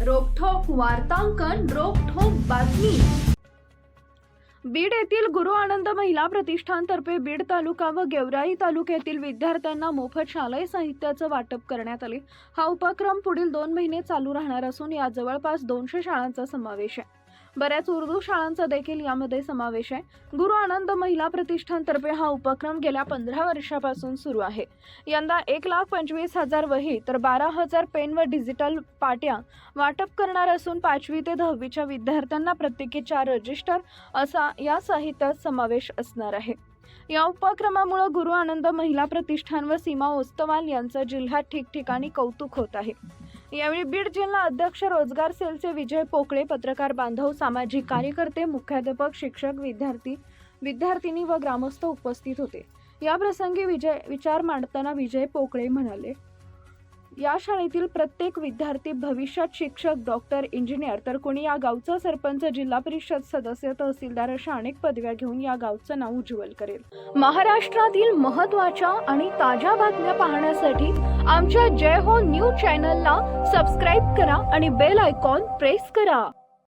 वार्तांकन रोखोक बातमी. बीड येथील गुरु आनंद महिला प्रतिष्ठानतर्फे बीड तालुका व गेवराई तालुक्यातील विद्यार्थ्यांना मोफत शालेय साहित्याचं वाटप करण्यात आले. हा उपक्रम पुढील दोन महिने चालू राहणार असून यात जवळपास दोनशे शाळांचा समावेश आहे. बऱ्याच उर्दू शाळांचा देखील यामध्ये समावेश आहे. गुरु आनंद महिला प्रतिष्ठानतर्फे हा उपक्रम गेल्या पंधरा वर्षापासून सुरू आहे. यंदा एक लाख पंचवीस हजार वही तर बारा हजार पेन व डिजिटल पाट्या वाटप करणार असून पाचवी ते दहावीच्या विद्यार्थ्यांना प्रत्येकी चार रजिस्टर असा या साहित्यात समावेश असणार आहे. या उपक्रमामुळे गुरु आनंद महिला प्रतिष्ठान व सीमा ओस्तवाल यांचं जिल्ह्यात ठिकठिकाणी कौतुक होत आहे. यावेळी बीड जिल्हा अध्यक्ष रोजगार सेलचे विजय पोकळे पत्रकार बांधव सामाजिक कार्यकर्ते मुख्याध्यापक शिक्षक विद्यार्थी विद्यार्थिनी व ग्रामस्थ उपस्थित होते. याप्रसंगी विजय विचार मांडताना विजय पोकळे म्हणाले या शाळेतील प्रत्येक विद्यार्थी भविष्यात शिक्षक डॉक्टर इंजिनियर तर कोणी या गावचा सरपंच जिल्हा परिषद सदस्य तहसीलदार अशा अनेक पदव्या घेऊन या गावचं नाव उज्ज्वल करेल. महाराष्ट्रातील महत्त्वाच्या आणि ताज्या बातम्या पाहण्यासाठी आमच्या जय हो न्यूज चॅनलला सबस्क्राईब करा आणि बेल आयकॉन प्रेस करा.